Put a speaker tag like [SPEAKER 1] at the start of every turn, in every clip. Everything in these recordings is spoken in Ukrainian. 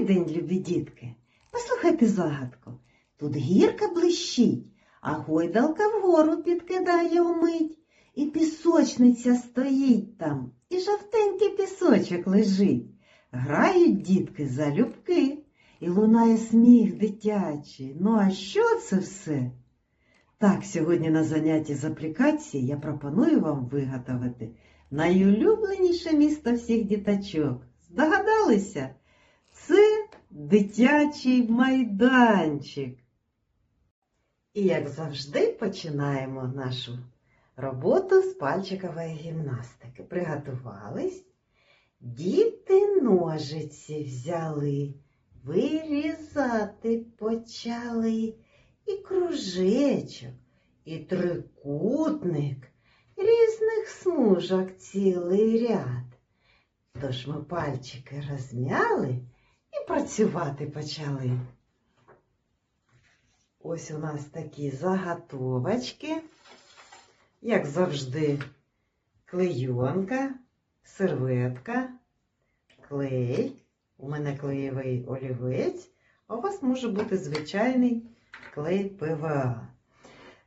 [SPEAKER 1] Добрий день, любі дітки. Послухайте загадку. Тут гірка блищить, а гойдалка вгору підкидає умить. І пісочниця стоїть там, і жовтенький пісочок лежить. Грають дітки залюбки, і лунає сміх дитячий. Ну а що це все? Так, сьогодні на занятті з аплікації я пропоную вам виготовити найулюбленіше місто всіх діточок. Здогадалися? Дитячий майданчик. І як завжди починаємо нашу роботу з пальчикової гімнастики. Приготувались. Діти ножиці взяли, вирізати почали. І кружечок, і трикутник, різних смужок цілий ряд. Тож ми пальчики розмяли працювати почали. Ось у нас такі заготовочки, як завжди, клейонка, серветка, клей. У мене клеєвий олівець, а у вас може бути звичайний клей ПВА.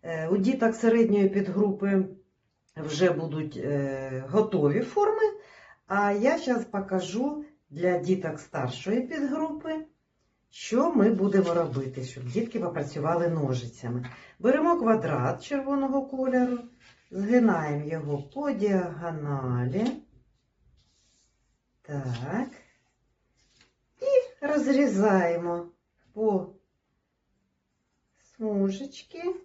[SPEAKER 1] Е, У діток середньої підгрупи вже будуть е, готові форми, а я зараз покажу для діток старшої підгрупи, що ми будемо робити, щоб дітки попрацювали ножицями. Беремо квадрат червоного кольору, згинаємо його по діагоналі. Так. І розрізаємо по смужечки,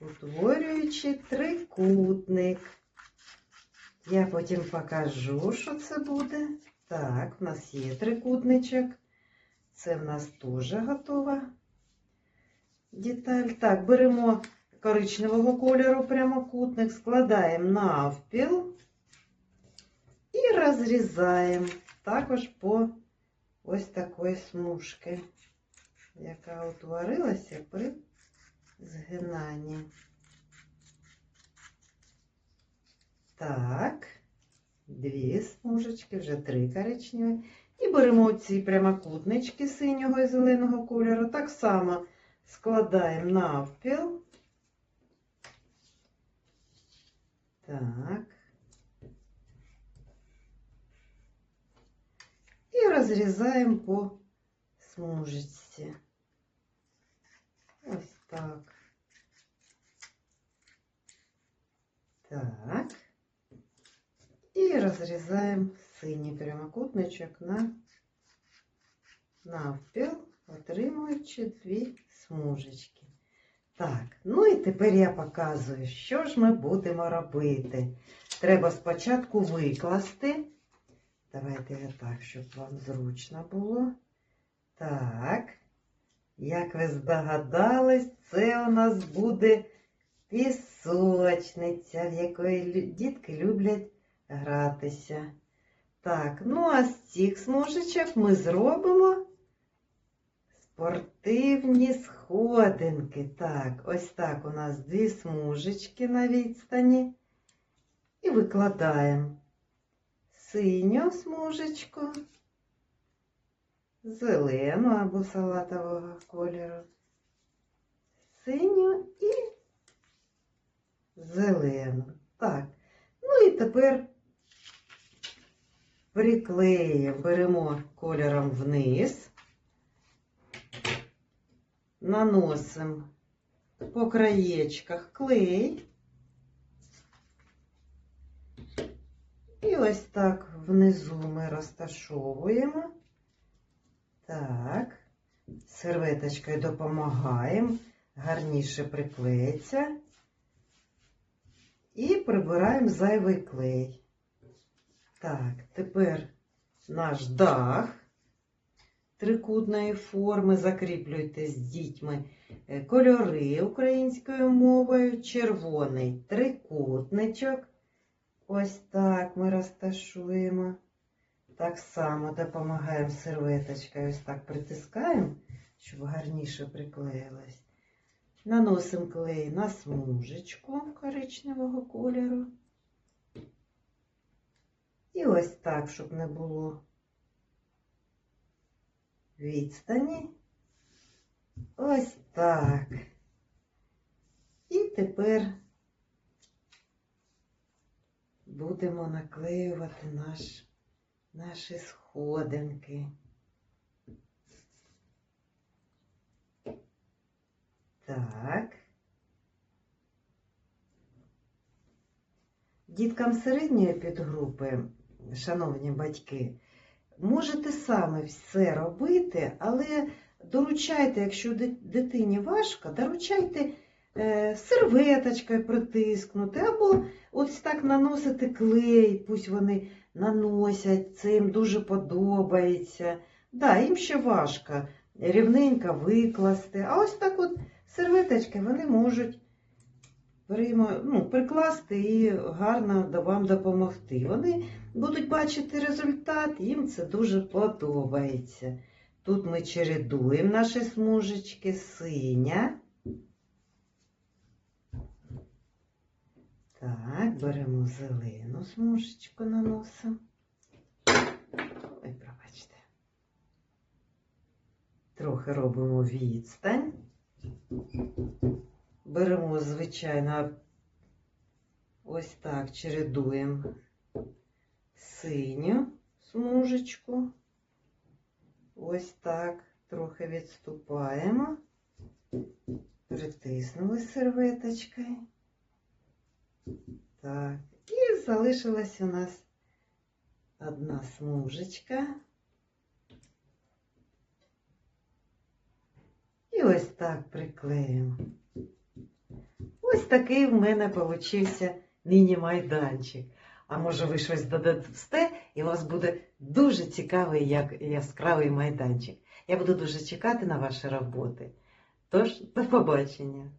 [SPEAKER 1] утворюючи трикутник. Я потім покажу, що це буде. Так, в нас є трикутничок. Це в нас теж готова деталь. Так, беремо коричневого кольору прямокутник, складаємо навпіл і розрізаємо також по ось такої смужки, яка утворилася при згинанні. Так, дві смужечки, вже три коричневі. І беремо ці прямокутнички синього і зеленого кольору. Так само складаємо навпіл. Так. І розрізаємо по смужечці. Ось так. Так. І розрізаємо синій прямокутничок на навпіл, отримуючи дві смужечки. Так, ну і тепер я показую, що ж ми будемо робити. Треба спочатку викласти. Давайте я так, щоб вам зручно було. Так, як ви здогадались, це у нас буде пісочниця, в якої дітки люблять гратися. Так, ну а з цих смужечок ми зробимо спортивні сходинки. Так, ось так у нас дві смужечки на відстані. І викладаємо синю смужечку, зелену або салатового кольору, синю і зелену. Так, ну і тепер приклеїмо, беремо кольором вниз, наносимо по краєчках клей. І ось так внизу ми розташовуємо. Так, серветочкою допомагаємо, гарніше приклеїться. І прибираємо зайвий клей. Так, тепер наш дах трикутної форми. Закріплюйте з дітьми е, кольори українською мовою. Червоний трикутничок. Ось так ми розташуємо. Так само допомагаємо серветочкою. Ось так притискаємо, щоб гарніше приклеїлось. Наносимо клей на смужечку коричневого кольору. І ось так, щоб не було відстані. Ось так. І тепер будемо наклеювати наш, наші сходинки. Так. Діткам середньої підгрупи, шановні батьки, можете саме все робити, але доручайте, якщо дитині важко, доручайте е, серветочкою притискнути, або ось так наносити клей, пусть вони наносять, це їм дуже подобається. Да, їм ще важко рівненько викласти, а ось так от серветочки вони можуть ну, прикласти і гарно вам допомогти. Вони будуть бачити результат, їм це дуже подобається. Тут ми чередуємо наші смужечки синя. Так, беремо зелену смужечку наносимо. Ой, пробачте. Трохи робимо відстань. Беремо, звичайно, ось так чередуємо синю смужечку. Ось так, трохи відступаємо, притиснули серветочкою. Так, і залишилась у нас одна смужечка. І ось так приклеїмо. Ось такий в мене получився міні-майданчик. А може ви щось додасте, і у вас буде дуже цікавий як яскравий майданчик. Я буду дуже чекати на ваші роботи. Тож, до побачення!